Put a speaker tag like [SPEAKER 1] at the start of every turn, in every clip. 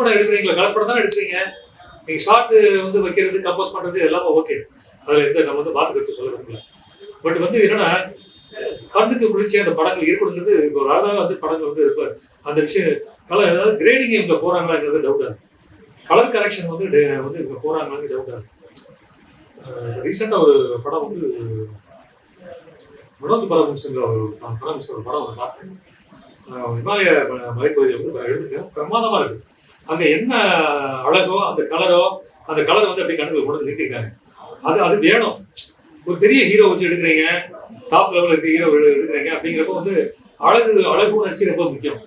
[SPEAKER 1] படம் எடுக்கிறீங்களா? கலப்படம் படம் எடுக்கிறீங்க? நீங்கள் ஷார்ட் வந்து வைக்கிறது கம்போஸ் பண்ணுறது எல்லாமே ஓகே அதில் எந்த நம்ம வந்து மாற்று கருத்து சொல்ல விரும்பல பட் வந்து என்னன்னா கண்ணுக்கு குளிர்ச்சியா அந்த படங்கள் இருக்கணுங்கிறது இப்போ ஒரு அழகாக வந்து படங்கள் வந்து இப்போ அந்த விஷயம் கலர் ஏதாவது கிரேடிங் இவங்க போகிறாங்களாங்கிறது டவுட்டாக இருக்குது கலர் கரெக்ஷன் வந்து டே- வந்து இவங்க போகிறாங்களான்னு டவுட்டாக இருக்குது ரீசெண்டாக ஒரு படம் வந்து மனோஜ் பரமசிங்க ஒரு பரமசிங்க ஒரு படம் வந்து பார்த்தேன். இமாலய ம- மலைப்பகுதியில் வந்து இப்ப பிரமாதமாக இருக்குது அங்கே என்ன அழகோ அந்த கலரோ அந்த கலர் வந்து அப்படியே கணக்கில் கொண்டு நிறுத்திருக்காங்க. அது அது வேணும். ஒரு பெரிய ஹீரோ வச்சு எடுக்கிறீங்க டாப் லெவலில் இருக்க ஹீரோ எடுக்கிறீங்க அப்படிங்கிறப்போ வந்து அழகு அழகு உணர்ச்சி ரொம்ப முக்கியம்.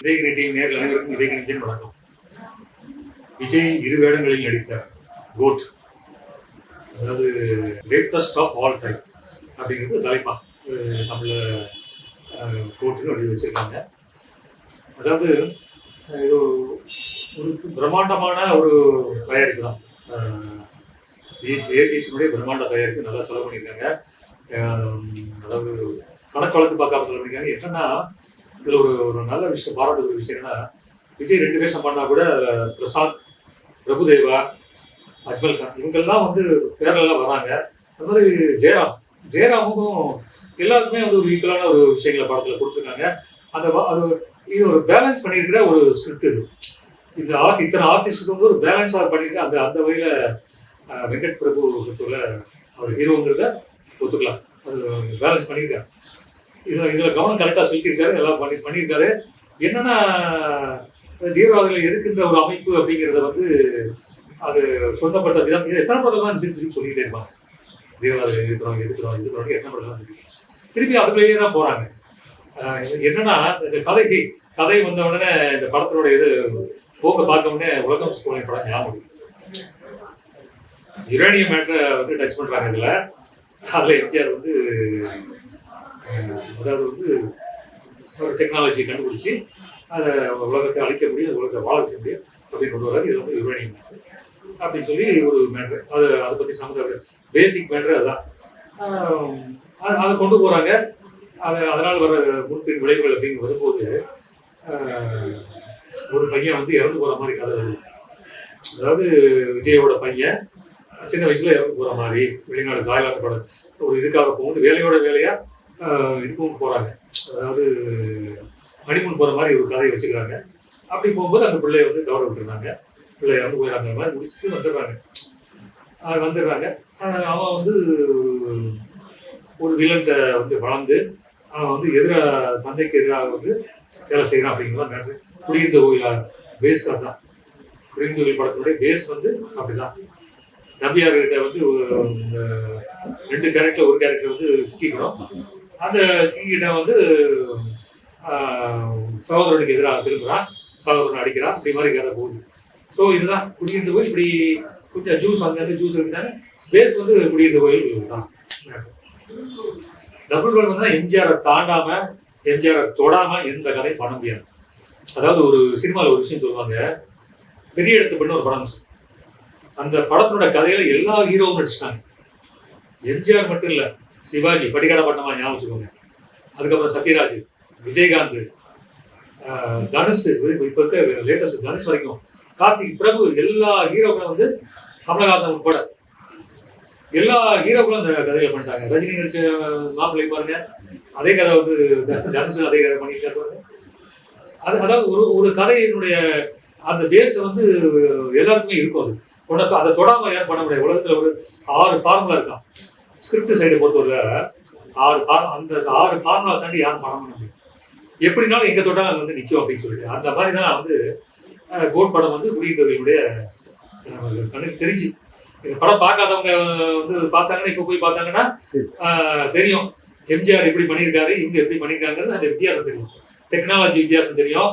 [SPEAKER 1] விஜய் கிரீட்டிங் நேரில் அனைவருக்கும் இதே கணிஜன் வணக்கம். விஜய் இரு வேடங்களில் நடித்தார் கோட் அதாவது லேட்டஸ்ட் ஆஃப் ஆல் டைம் அப்படிங்கிறது தலைப்பா தமிழில் கோட்டுன்னு அப்படி வச்சுருக்காங்க. அதாவது இது ஒரு பிரம்மாண்டமான ஒரு தயாரிப்பு தான். ஏஜிஎஸ்னுடைய பிரம்மாண்ட தயாரிப்பு நல்லா செலவு பண்ணியிருக்காங்க. அதாவது கணக்கு வழக்கு பார்க்காம செலவு பண்ணியிருக்காங்க என்னன்னா இதில் ஒரு ஒரு நல்ல விஷயம் பாராட்டு ஒரு விஷயம் என்னன்னா விஜய் ரெண்டு வேஷம் பண்ணால் கூட பிரசாத் பிரபுதேவா அஜ்மல் கான் இவங்கெல்லாம் வந்து பேர்ல வராங்க. அது மாதிரி ஜெயராம். ஜெயராமுக்கும் எல்லாருக்குமே வந்து ஒரு ஈக்குவலான ஒரு விஷயங்களை படத்தில் கொடுத்துருக்காங்க. அந்த அது இது ஒரு பேலன்ஸ் பண்ணியிருக்கிற ஒரு ஸ்கிரிப்ட் இது. இந்த ஆர்ட் இத்தனை ஆர்டிஸ்ட்டுக்கு வந்து ஒரு பேலன்ஸாக பண்ணியிருக்க அந்த அந்த வகையில் வெங்கட் பிரபு பொறுத்தவரை அவர் ஹீரோங்கிறத ஒத்துக்கலாம். அது பேலன்ஸ் பண்ணியிருக்காரு. இதில் இதில் கவனம் கரெக்டாக செலுத்தியிருக்காரு எல்லாம் பண்ணி பண்ணியிருக்காரு. என்னென்னா தீவிரவாதிகள் எதுக்குன்ற ஒரு அமைப்பு அப்படிங்கிறத வந்து அது சொல்லப்பட்ட விதம். இது எத்தனை படத்தில் தான் திருப்பி திருப்பி சொல்லிக்கிட்டே இருப்பாங்க. தீவிரவாதிகள் எதிர்க்கிறோம் எதுக்குறோம் எதிர்க்கிறோம் எத்தனை படத்தில் தான் திருப்பி திருப்பி அதுக்குள்ளேயே தான் போகிறாங்க என்னன்னா இந்த கதை கதை வந்த உடனே இந்த படத்தினுடைய இது போக்க பார்க்க உடனே உலகம் சுற்றுவனை படம் ஞாபகம் யுரேனியம் மேட்டரை வந்து டச் பண்ணுறாங்க இதில். அதில் எம்ஜிஆர் வந்து அதாவது வந்து ஒரு டெக்னாலஜி கண்டுபிடிச்சி அதை உலகத்தை அழிக்க முடியும் உலகத்தை வாழ வைக்க முடியும். அப்படின்னு கொண்டு வராங்க இது வந்து யுரேனியம் மேட்ரு. அப்படின்னு சொல்லி ஒரு மேட்ரு. அது அதை பற்றி சம்மந்த பேசிக் மேட்ரு அதுதான். அது அதை கொண்டு போகிறாங்க அது அதனால் வர முன்பின் விளைவுகள் அப்படின்னு வரும்போது ஒரு பையன் வந்து இறந்து போகிற மாதிரி கதை வருது. அதாவது விஜயோட பையன் சின்ன வயசுல இறந்து போகிற மாதிரி வெளிநாடு தாய்லாந்து படம். ஒரு இதுக்காக போகும்போது வேலையோட வேலையாக இதுக்கும் போகிறாங்க அதாவது ஹனிமூன் போகிற மாதிரி ஒரு கதையை வச்சுக்கிறாங்க. அப்படி போகும்போது அந்த பிள்ளைய வந்து தவற விட்டுறாங்க. பிள்ளைய வந்து போயிடறாங்க மாதிரி முடிச்சுட்டு வந்துடுறாங்க. வந்துடுறாங்க. அவன் வந்து ஒரு- ஒரு வந்து வளர்ந்து அவன் வந்து எதிராக தந்தைக்கு எதிராக வந்து வேலை செய்கிறான் அப்படிங்கிற மாதிரி குடியிருந்த கோயிலா? பேஸ் அதுதான் குடியிருந்த கோயில் படத்தினுடைய பேஸ் வந்து அப்படிதான். நம்பியார்கிட்ட வந்து ஒரு- ரெண்டு கேரக்டர் ஒரு கேரக்டர் வந்து சிக்கிக்கணும். அந்த சிக்கிக்கிட்ட வந்து சகோதரனுக்கு எதிராக திரும்புகிறான். சகோதரன் அடிக்கிறான். இப்படி மாதிரி கதை போகுது. ஸோ இதுதான். குடியிருந்த கோயில் இப்படி கொஞ்சம் ஜூஸ் அங்கேருந்து ஜூஸ் எடுத்துட்டாங்க. பேஸ் வந்து குடியிருந்த கோயில் தான் டபுள் ரோல் வந்து எம்ஜிஆரை தாண்டாம எம்ஜிஆரை தொடாம எந்த கதையும் பண்ண முடியாது. அதாவது ஒரு சினிமாவில் ஒரு விஷயம் சொல்லுவாங்க. பெரிய இடத்து பண்ண ஒரு படம் அந்த படத்தோட கதையில எல்லா ஹீரோவும் நடிச்சிட்டாங்க. எம்ஜிஆர் மட்டும் இல்லை சிவாஜி படிக்காட பட்டமா ஞாபகம் வச்சுக்கோங்க. அதுக்கப்புறம் சத்யராஜ். விஜயகாந்த் ஆஹ், தனுஷ் இருக்க லேட்டஸ்ட் தனுஷ் வரைக்கும். கார்த்திக் பிரபு எல்லா ஹீரோக்களும் வந்து கமலஹாசன் உட்பட எல்லா ஹீரோக்களும் அந்த கதையில பண்ணிட்டாங்க. ரஜினி நடிச்ச மாப்பிள்ளை பாருங்க. அதே கதை வந்து தனுசு தனுஷ் அதே கதை பண்ணிட்டு பாருங்க. அது அதாவது ஒரு ஒரு கதையினுடைய அந்த பேஸை வந்து எல்லாருக்குமே இருக்கும் அது. உனக்கு அதை தொடாம யாரும் பண்ண முடியாது. உலகத்தில் ஒரு ஆறு ஃபார்முலா இருக்கான் ஸ்கிரிப்ட் சைடு பொறுத்தவரை ஆறு ஃபார்ம் அந்த ஆறு ஃபார்முலா தாண்டி யாரும் பண்ண முடியும் எப்படினாலும் எங்க தொட்டாலும் அங்கே வந்து நிற்கும் அப்படின்னு சொல்லிட்டு. அந்த மாதிரி தான் வந்து அஹ், கோட் படம் வந்து குடியிருந்தவர்களுடைய கண்ணுக்கு தெரிஞ்சு. இந்த படம் பார்க்காதவங்க வந்து பார்த்தாங்கன்னா இப்போ போய் பார்த்தாங்கன்னா தெரியும். எம்ஜிஆர் எப்படி பண்ணியிருக்காரு இவங்க எப்படி பண்ணியிருக்காங்கிறது அந்த வித்தியாசம் தெரியும். டெக்னாலஜி வித்தியாசம் தெரியும்.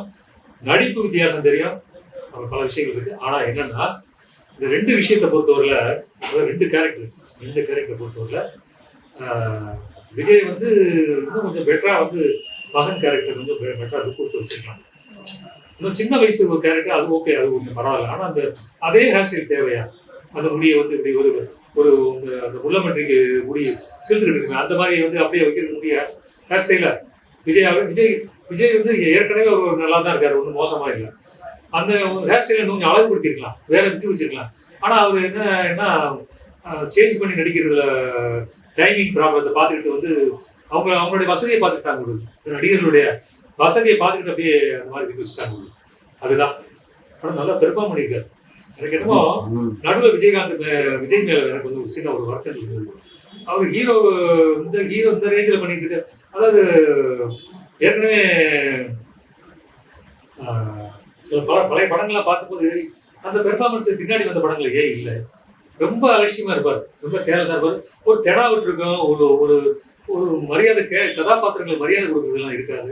[SPEAKER 1] நடிப்பு வித்தியாசம் தெரியும். பல விஷயங்கள் இருக்கு. ஆனா என்னன்னா இந்த ரெண்டு விஷயத்தை பொறுத்தவரையில் ரெண்டு கேரக்டர் ரெண்டு கேரக்டரை பொறுத்தவரையில் விஜய் வந்து இன்னும் கொஞ்சம் பெட்டராக வந்து மகன் கேரக்டர் கொஞ்சம் அது கொடுத்து வச்சிருக்கலாம் இன்னும் சின்ன வயசு ஒரு கேரக்டர் அது ஓகே அது கொஞ்சம் பரவாயில்ல. ஆனால் அந்த அதே ஹேர் ஸ்டைல் தேவையா? அந்த முடியை வந்து இப்படி ஒரு ஒரு அந்த உள்ளமன்றிக்கு முடி சிலுத்துக்கிட்டு இருக்காங்க அந்த மாதிரி வந்து அப்படியே வைக்கிறது முடிய? ஹேர் ஸ்டைலர் விஜய் அவர் விஜய் விஜய் வந்து ஏற்கனவே ஒரு நல்லா தான் இருக்காரு ஒன்றும் மோசமா இல்லை. அந்த ஹேர் ஸ்டைலை இன்னும் கொஞ்சம் அழகுபடுத்திருக்கலாம் வேற விற்க வச்சிருக்கலாம். ஆனால் அவர் என்ன என்ன சேஞ்ச் பண்ணி நடிக்கிறதுல டைமிங் ப்ராப்ளத்தை பார்த்துக்கிட்டு வந்து அவங்க அவங்களுடைய வசதியை பார்த்துக்கிட்டாங்க உங்களுக்கு. நடிகர்களுடைய வசதியை பார்த்துக்கிட்டு அப்படியே அந்த மாதிரி வச்சுட்டாங்க உங்களுக்கு. அதுதான். ஆனால் நல்லா பெர்ஃபார்ம் பண்ணியிருக்காரு. எனக்கு என்னமோ நடுவில் விஜயகாந்த் விஜய் மேல எனக்கு வந்து ஒரு சின்ன ஒரு வருத்தம் இருந்தது. அவர் ஹீரோ இந்த ஹீரோ இந்த ரேஞ்சில் பண்ணிட்டு இருக்காரு அதாவது ஏற்கனவே சில பல பழைய படங்கள்லாம் பார்க்கும்போது அந்த பெர்ஃபார்மன்ஸ் பின்னாடி வந்த படங்கள் ஏன் இல்லை. ரொம்ப அலட்சியமா இருப்பார். ரொம்ப கேர்லஸா இருப்பார். ஒரு தெடா விட்டுருக்கோம் ஒரு ஒரு ஒரு மரியாதை கே கதாபாத்திரங்களுக்கு மரியாதை கொடுக்குறதுலாம் இருக்காது.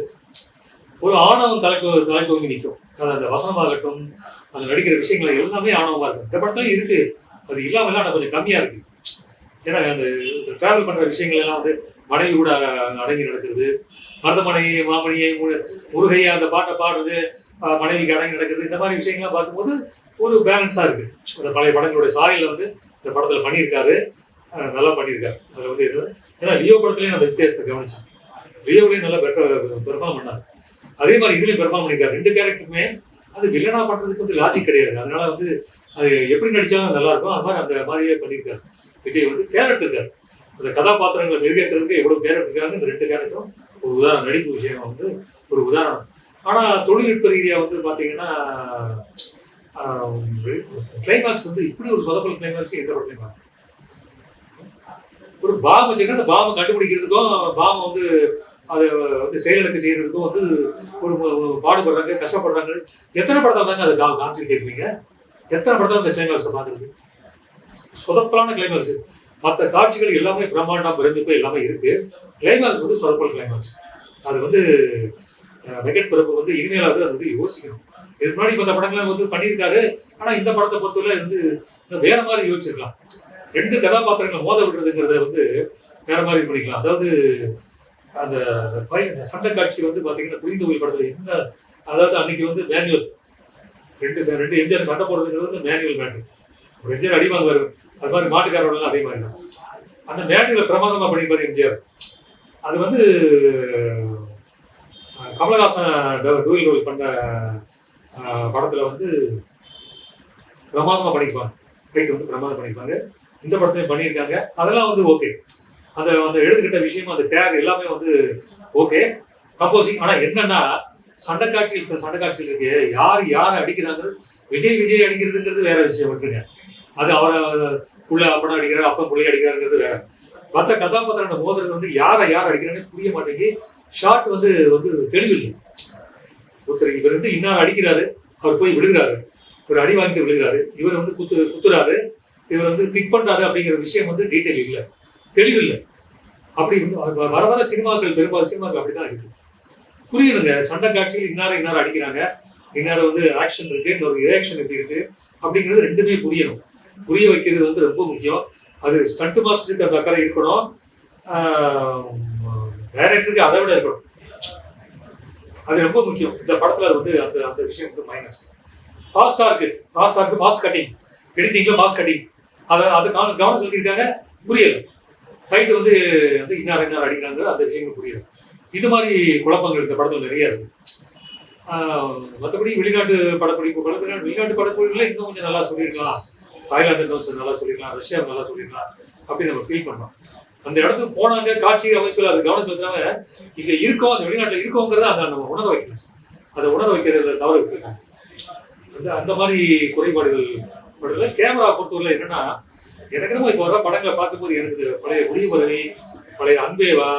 [SPEAKER 1] ஒரு ஆணவம் தலைக்கு தலைக்கு நிற்கும் அது அந்த வசனமாகட்டும் அது நடிக்கிற விஷயங்கள் எல்லாமே ஆணவமாக இருக்கும். இந்த படத்துலையும் இருக்கு. அது இல்லாம ஆனால் கொஞ்சம் கம்மியாக இருக்கு. ஏன்னா அந்த ட்ராவல் பண்ணுற விஷயங்கள் எல்லாம் வந்து மனைவி கூட அடங்கி நடக்கிறது. மருதமனை மாமணியை முருகையை அந்த பாட்டை பாடுறது. மனைவிக்கு அடங்கி நடக்கிறது இந்த மாதிரி விஷயங்கள்லாம் பார்க்கும்போது ஒரு பேலன்ஸாக இருக்கு. அந்த பழைய படங்களுடைய சாயில் வந்து இந்த படத்தில் பண்ணியிருக்காரு. நல்லா பண்ணியிருக்காரு. அதில் வந்து இது ஏன்னா லியோ படத்துலேயும் அந்த வித்தியாசத்தை கவனிச்சேன். லியோவிலையும் நல்லா பெட்டர் பெர்ஃபார்ம் பண்ணார். அதே மாதிரி இதுலேயும் பெர்ஃபார்ம் பண்ணியிருக்காரு. ரெண்டு கேரக்டருமே அது வில்லனா பண்ணுறதுக்கு வந்து லாஜிக் கிடையாது. அதனால வந்து அது எப்படி நடித்தாலும் நல்லா இருக்கும். அது மாதிரி அந்த மாதிரியே பண்ணியிருக்காரு. விஜய் வந்து கேர் எடுத்திருக்காரு. அந்த கதாபாத்திரங்களை நிறைவேற்றுறதுக்கு எவ்வளோ கேர் எடுத்திருக்காங்க இந்த ரெண்டு கேரக்டரும் ஒரு உதாரணம். நடிப்பு விஷயம் வந்து ஒரு உதாரணம். ஆனால் தொழில்நுட்ப ரீதியாக வந்து பார்த்தீங்கன்னா கிளைமேக்ஸ் வந்து இப்படி ஒரு சொதப்பல் கிளைமேக்ஸ் எந்த படத்துலையும் பார்க்க ஒரு பாம் வச்சுன்னா அந்த பாம்பை கண்டுபிடிக்கிறதுக்கும் பாம் வந்து அதை வந்து செயலிழக்க செய்கிறதுக்கும் வந்து ஒரு பாடுபடுறாங்க கஷ்டப்படுறாங்க. எத்தனை படத்தில் தாங்க அதை கா- காமிச்சுக்கிட்டே இருப்பீங்க எத்தனை படத்தில் அந்த கிளைமேக்ஸை பார்க்குறது சொதப்பலான கிளைமேக்ஸ் மற்ற காட்சிகள் எல்லாமே பிரம்மாண்டம் பிரமிப்பு எல்லாமே இருக்குது கிளைமேக்ஸ் வந்து சொதப்பல் கிளைமேக்ஸ் அது வந்து வெங்கட் பிரபு வந்து இனிமேலாவது அது வந்து யோசிக்கணும். இதுக்கு முன்னாடி மற்ற படங்களை வந்து பண்ணியிருக்காரு. ஆனால் இந்த படத்தை பொறுத்தவரை வந்து வேற மாதிரி யோசிச்சிருக்கலாம். ரெண்டு கதாபாத்திரங்களை மோத விடுறதுங்கிறத வந்து வேற மாதிரி இது பண்ணிக்கலாம். அதாவது அந்த அந்த அந்த சண்டை காட்சி வந்து பார்த்தீங்கன்னா புரிந்து கோயில் படத்தில் என்ன அதாவது அன்னைக்கு வந்து மேனுவல். ரெண்டு ரெண்டு எம்ஜிஆர் சண்டை போடுறதுங்கிறது வந்து மேனுவல் மேனுவல் ஒரு எம்ஜிஆர் அடி அது மாதிரி மாட்டுக்காரோட அதே மாதிரி தான் அந்த மேனுவலை பிரமாதமாக பண்ணிப்பார் எம்ஜிஆர். அது வந்து கமலஹாசன் டூயில் ரோல் பண்ண படத்தில் வந்து பிரமாதமாக பண்ணிக்குவாங்க ஃபைட் வந்து பிரமாதம் பண்ணிருப்பாங்க. இந்த படத்தையும் பண்ணியிருக்காங்க. அதெல்லாம் வந்து ஓகே. அந்த அந்த எடுத்துக்கிட்ட விஷயம் அந்த தேர் எல்லாமே வந்து ஓகே. கம்போசிங் ஆனால் என்னன்னா சண்டை காட்சியில் சண்டை காட்சியில் இருக்கு. யார் யார் அடிக்கிறாங்கிறது விஜய் விஜய் அடிக்கிறதுங்கிறது வேற விஷயம் விட்டுருங்க அது அவரை புள்ள அப்படம் அடிக்கிறார் அப்பா புள்ளி அடிக்கிறாருங்கிறது வேற. மற்ற கதாபாத்திரம் மோதுறது வந்து யாரை யார் அடிக்கிறானே புரிய மாட்டேங்கி ஷாட் வந்து வந்து தெளிவில்லை. ஒருத்தர் இவர் வந்து இன்னார் அடிக்கிறாரு அவர் போய் விழுகிறாரு. இவர் அடி வாங்கிட்டு விழுகிறாரு. இவர் வந்து குத்து குத்துறாரு. இவர் வந்து திக் பண்றாரு அப்படிங்கிற விஷயம் வந்து டீட்டெயில் இல்லை. தெளிவில்லை. அப்படி வந்து வர வர சினிமாக்கள் பெரும்பாலும் சினிமாக்கள் அப்படிதான் இருக்கு. புரியணுங்க. சண்டை காட்சியில் இன்னார இன்னார் அடிக்கிறாங்க. இன்னார வந்து ஆக்ஷன் இருக்கு இன்னொரு ரியாக்ஷன் எப்படி இருக்கு அப்படிங்கிறது ரெண்டுமே புரியணும். புரிய வைக்கிறது வந்து ரொம்ப முக்கியம். அது ஸ்டண்ட் மாஸ்டருக்கு அந்த அக்கறை இருக்கணும். டைரக்டருக்கு அதை விட இருக்கணும். அது ரொம்ப முக்கியம். இந்த படத்தில் அது வந்து அந்த அந்த விஷயம் வந்து மைனஸ் ஃபாஸ்ட்டாக இருக்குது ஃபாஸ்ட்டாக இருக்குது ஃபாஸ்ட் கட்டிங் எடிட்டிங்ல ஃபாஸ்ட் கட்டிங் அதை அது கவனம் கவனம் செலுத்தியிருக்காங்க. புரியல. ஃபைட்டு வந்து வந்து இன்னார் இன்னார் அடிக்கிறாங்க. அந்த விஷயங்கள் புரியல. இது மாதிரி குழப்பங்கள் இந்த படத்தில் நிறைய இருக்குது மற்றபடி வெளிநாட்டு படப்பிடிப்புகள் வெளிநாட்டு வெளிநாட்டு இன்னும் கொஞ்சம் நல்லா சொல்லியிருக்கலாம். தாய்லாந்து இன்னும் நல்லா சொல்லிடலாம் ரஷ்யா நல்லா சொல்லிடலாம் அப்படின்னு நம்ம ஃபீல் பண்ணோம். அந்த இடத்துக்கு போனாங்க காட்சி அமைப்பில் அது கவனம் செலுத்துறாங்க. இங்கே இருக்கோம் அந்த வெளிநாட்டில் இருக்கோங்கிறத அதை நம்ம உணர வைக்கல அதை உணர வைக்கிறதுல தவறு விட்டுருக்காங்க அந்த அந்த மாதிரி குறைபாடுகள் படல. கேமரா பொறுத்தவரையில் என்னன்னா எனக்கு என்னமோ இப்போ வர படங்களை பார்க்கும்போது எனக்கு பழைய ஒளிபரணி பழைய அன்பேவா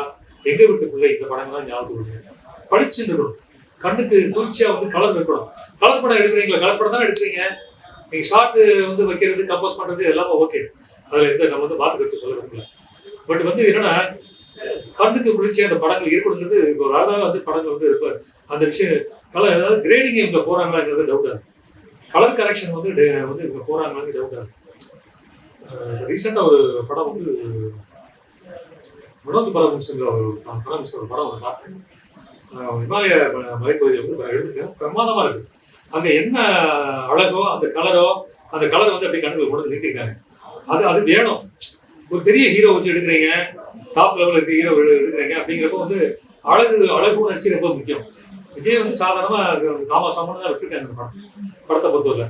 [SPEAKER 1] எங்க விட்டு பிள்ளை இந்த படங்கள் தான் ஞாபகம் வருது. படிச்சுருக்கணும் கண்ணுக்கு குளிர்ச்சியா வந்து கலர் இருக்கணும் கலர் படம் எடுக்கிறீங்களா? கலர் படம் தான் எடுக்கிறீங்க? நீங்கள் ஷார்ட்டு வந்து வைக்கிறது கம்போஸ் பண்ணுறது எல்லாமே ஓகே அதில் எந்த நம்ம வந்து மாற்று கருத்து சொல்ல விரும்பல பட் வந்து என்னன்னா கண்ணுக்கு குளிர்ச்சியாக அந்த படங்கள் இருக்கணுங்கிறது இப்போ ஒரு அழகாக வந்து படங்கள் வந்து இருப்பார் அந்த விஷயம் கலர் ஏதாவது கிரேடிங் இவங்க டவுட்டாக டவுட்டா கலர் கரெக்ஷன் வந்து டே- வந்து இவங்க போகிறாங்களான்னு டவுட்டா ரீசெண்டாக ஒரு படம் வந்து மனோஜ் பரமஹம்சங்க ஒரு பரமஹம்ச ஒரு படம் வந்து பார்த்தேன் இமாலய ம- மலைப்பகுதியில் வந்து எடுத்திருக்கேன். பிரமாதமாக இருக்குது அந்த என்ன அழகோ அந்த கலரோ அந்த கலர் வந்து அப்படியே கண்ணுக்கு கொண்டு நிறுத்திருக்காங்க. அது அது வேணும். ஒரு பெரிய ஹீரோ வச்சு எடுக்கிறீங்க டாப் லெவலில் இருக்க ஹீரோ எடுக்கிறீங்க அப்படிங்கிறப்ப வந்து அழகு அழகு உணர்ச்சி ரொம்ப முக்கியம். விஜய் வந்து சாதாரணமாக காமாசாமன்னு தான் விட்டுருக்காங்க இந்த படம் படத்தை பொறுத்தவரை.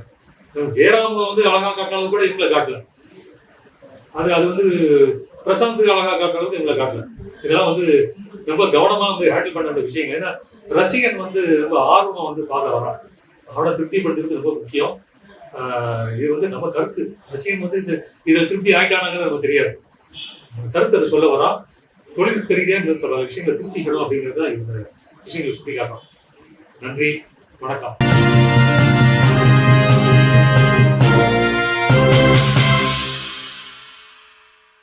[SPEAKER 1] ஜெயராம் வந்து அழகாக காட்டின கூட இவங்களை காட்டல. அது அது வந்து பிரசாந்த் அழகாக காட்டின இவங்களை காட்டல. இதெல்லாம் வந்து ரொம்ப கவனமாக வந்து ஹேண்டில் பண்ண வேண்டிய விஷயங்கள். ஏன்னா ரசிகன் வந்து ரொம்ப ஆர்வமாக வந்து பார்க்க வரான். அவனை திருப்திப்படுத்துறது ரொம்ப முக்கியம். ஆஹ் இது வந்து நம்ம கருத்து. ரசிகன் வந்து இந்த இதில் திருப்தி ஆயிட்டானாங்கிறது நமக்கு தெரியாது. கருத்து அதை சொல்ல வரான். தொழில்நுட்ப ரீதியாக சொல்ல விஷயங்களை திருப்திக்கணும் அப்படிங்கிறது தான் இந்த விஷயங்களை சுட்டி காட்டுறோம் நன்றி. வணக்கம்.